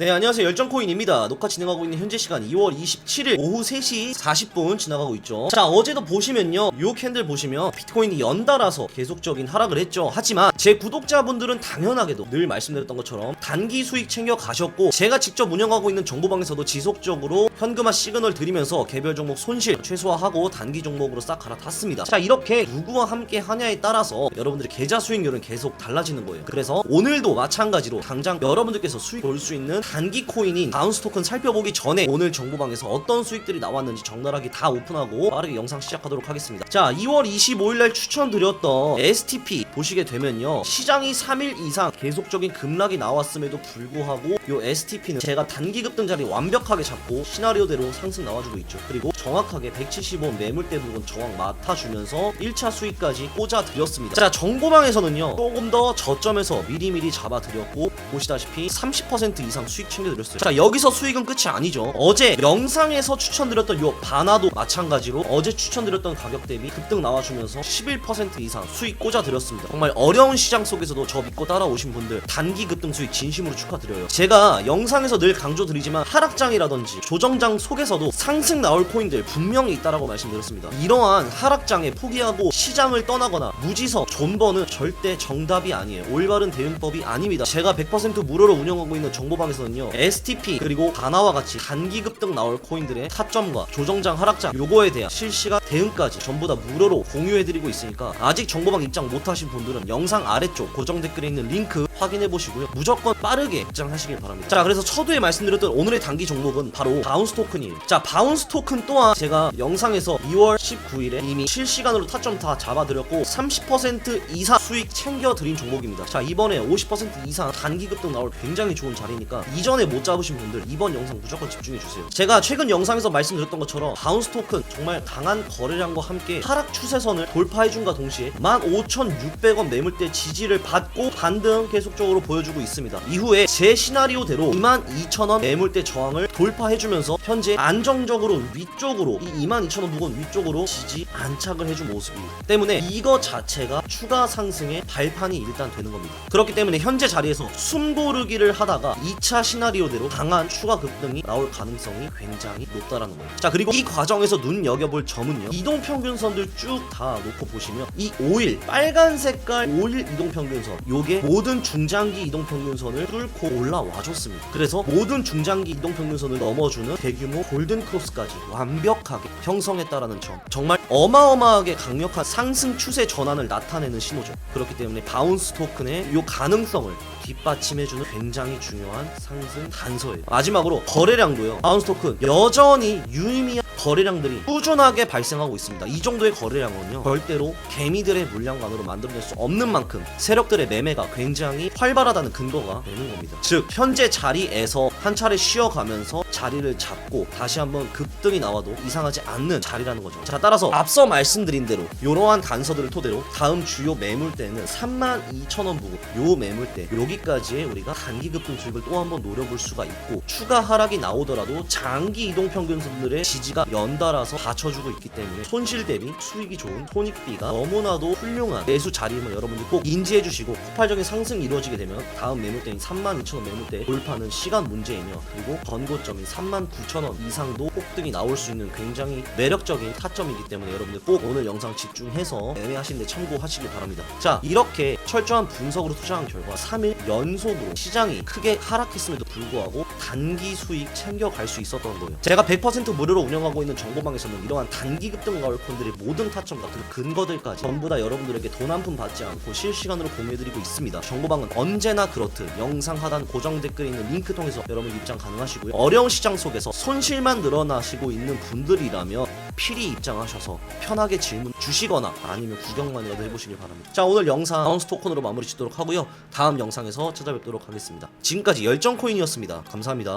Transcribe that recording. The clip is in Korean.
네 안녕하세요. 열정코인입니다. 녹화 진행하고 있는 현재 시간 2월 27일 오후 3시 40분 지나가고 있죠. 자 어제도 보시면요. 요 캔들 보시면 비트코인이 연달아서 계속적인 하락을 했죠. 하지만 제 구독자분들은 당연하게도 늘 말씀드렸던 것처럼 단기 수익 챙겨 가셨고 제가 직접 운영하고 있는 정보방에서도 지속적으로 현금화 시그널 드리면서 개별 종목 손실 최소화하고 단기 종목으로 싹 갈아탔습니다. 자 이렇게 누구와 함께 하냐에 따라서 여러분들의 계좌 수익률은 계속 달라지는 거예요. 그래서 오늘도 마찬가지로 당장 여러분들께서 수익 볼 수 있는 단기 코인인 바운스 토큰 살펴보기 전에 오늘 정보방에서 어떤 수익들이 나왔는지 적나라하게 다 오픈하고 빠르게 영상 시작하도록 하겠습니다. 자, 2월 25일날 추천드렸던 STP 보시게 되면요. 시장이 3일 이상 계속적인 급락이 나왔음에도 불구하고 요 STP는 제가 단기 급등 자리 완벽하게 잡고 시나리오대로 상승 나와주고 있죠. 그리고 정확하게 175 매물대 부분 저항 맡아주면서 1차 수익까지 꽂아드렸습니다. 자, 정보방에서는요. 조금 더 저점에서 미리미리 잡아드렸고 보시다시피 30% 이상 수익 챙겨드렸어요. 자, 여기서 수익은 끝이 아니죠. 어제 영상에서 추천드렸던 요 바나도 마찬가지로 어제 추천드렸던 가격 대비 급등 나와주면서 11% 이상 수익 꽂아드렸습니다. 정말 어려운 시장 속에서도 저 믿고 따라오신 분들 단기 급등 수익 진심으로 축하드려요. 제가 영상에서 늘 강조드리지만 하락장이라든지 조정장 속에서도 상승 나올 코인들 분명히 있다라고 말씀드렸습니다. 이러한 하락장에 포기하고 시장을 떠나거나 무지서 존버는 절대 정답이 아니에요. 올바른 대응법이 아닙니다. 제가 100% 무료로 운영하고 있는 정보방에서는 요. STP 그리고 바나와 같이 단기 급등 나올 코인들의 타점과 조정장 하락장 요거에 대한 실시간 대응까지 전부 다 무료로 공유해드리고 있으니까 아직 정보방 입장 못하신 분들은 영상 아래쪽 고정 댓글에 있는 링크 확인해 보시고요. 무조건 빠르게 입장하시길 바랍니다. 자, 그래서 처두에 말씀드렸던 오늘의 단기 종목은 바로 바운스 토큰이에요. 자, 바운스 토큰 또한 제가 영상에서 2월 19일에 이미 실시간으로 타점 다 잡아드렸고 30% 이상 수익 챙겨드린 종목입니다. 자, 이번에 50% 이상 단기 급등 나올 굉장히 좋은 자리니까 이전에 못 잡으신 분들 이번 영상 무조건 집중해 주세요. 제가 최근 영상에서 말씀드렸던 것처럼 바운스 토큰 정말 강한 거래량과 함께 하락 추세선을 돌파해준과 동시에 15,600원 매물대 지지를 받고 반등 계속적으로 보여주고 있습니다. 이후에 제 시나리오대로 22,000원 매물대 저항을 돌파해주면서 현재 안정적으로 위쪽으로 이 22,000원 부근 위쪽으로 지지 안착을 해준 모습이기 때문에 이거 자체가 추가 상승의 발판이 일단 되는 겁니다. 그렇기 때문에 현재 자리에서 숨고르기를 하다가 2차 시나리오대로 강한 추가 급등이 나올 가능성이 굉장히 높다라는 거예요. 자 그리고 이 과정에서 눈여겨볼 점은요. 이동 평균선들 쭉 다 놓고 보시면 이 5일 빨간 색깔 5일 이동 평균선 요게 모든 중장기 이동 평균선을 뚫고 올라와 줬습니다. 그래서 모든 중장기 이동 평균선을 넘어주는 대규모 골든 크로스까지 완벽하게 형성했다라는 점 정말 어마어마하게 강력한 상승 추세 전환을 나타내는 신호죠. 그렇기 때문에 바운스 토큰의 요 가능성을 뒷받침해주는 굉장히 중요한 상승 단서예요. 마지막으로 거래량도요. 바운스 토큰 여전히 유의미한 거래량들이 꾸준하게 발생하고 있습니다. 이 정도의 거래량은요, 절대로 개미들의 물량만으로 만들어낼 수 없는 만큼 세력들의 매매가 굉장히 활발하다는 근거가 되는 겁니다. 즉, 현재 자리에서 한 차례 쉬어가면서 자리를 잡고 다시 한번 급등이 나와도 이상하지 않는 자리라는 거죠. 자, 따라서 앞서 말씀드린 대로 이러한 단서들을 토대로 다음 주요 매물대는 32,000원 부근 요 매물대 여기까지의 우리가 단기 급등 수익을 또 한번 노려볼 수가 있고 추가 하락이 나오더라도 장기 이동 평균선들의 지지가 연달아서 받쳐주고 있기 때문에 손실 대비 수익이 좋은 손익비가 너무나도 훌륭한 매수 자리임을 여러분들 꼭 인지해 주시고 폭발적인 상승이 이루어지게 되면 다음 매물대인 32,000원 매물대 돌파는 시간 문제이며 그리고 건고점인 39,000원 이상도 폭등이 나올 수 있는 굉장히 매력적인 타점이기 때문에 여러분들 꼭 오늘 영상 집중해서 매매하시는 데 참고하시길 바랍니다. 자 이렇게 철저한 분석으로 투자한 결과 3일 연속으로 시장이 크게 하락했음에도 불구하고 단기 수익 챙겨갈 수 있었던 거예요. 제가 100% 무료로 운영하고 있는 정보방에서는 이러한 단기 급등 가올 콘들의 모든 타점 같은 근거들까지 전부 다 여러분들에게 돈 한 푼 받지 않고 실시간으로 공유해드리고 있습니다. 정보방은 언제나 그렇듯 영상 하단 고정 댓글에 있는 링크 통해서 여러분 입장 가능하시고요. 어려운 시장 속에서 손실만 늘어나시고 있는 분들이라면 필히 입장하셔서 편하게 질문 주시거나 아니면 구경만이라도 해보시길 바랍니다. 자 오늘 영상 바운스 토큰으로 마무리 짓도록 하고요. 다음 영상에서 찾아뵙도록 하겠습니다. 지금까지 열정코인이었습니다. 감사합니다.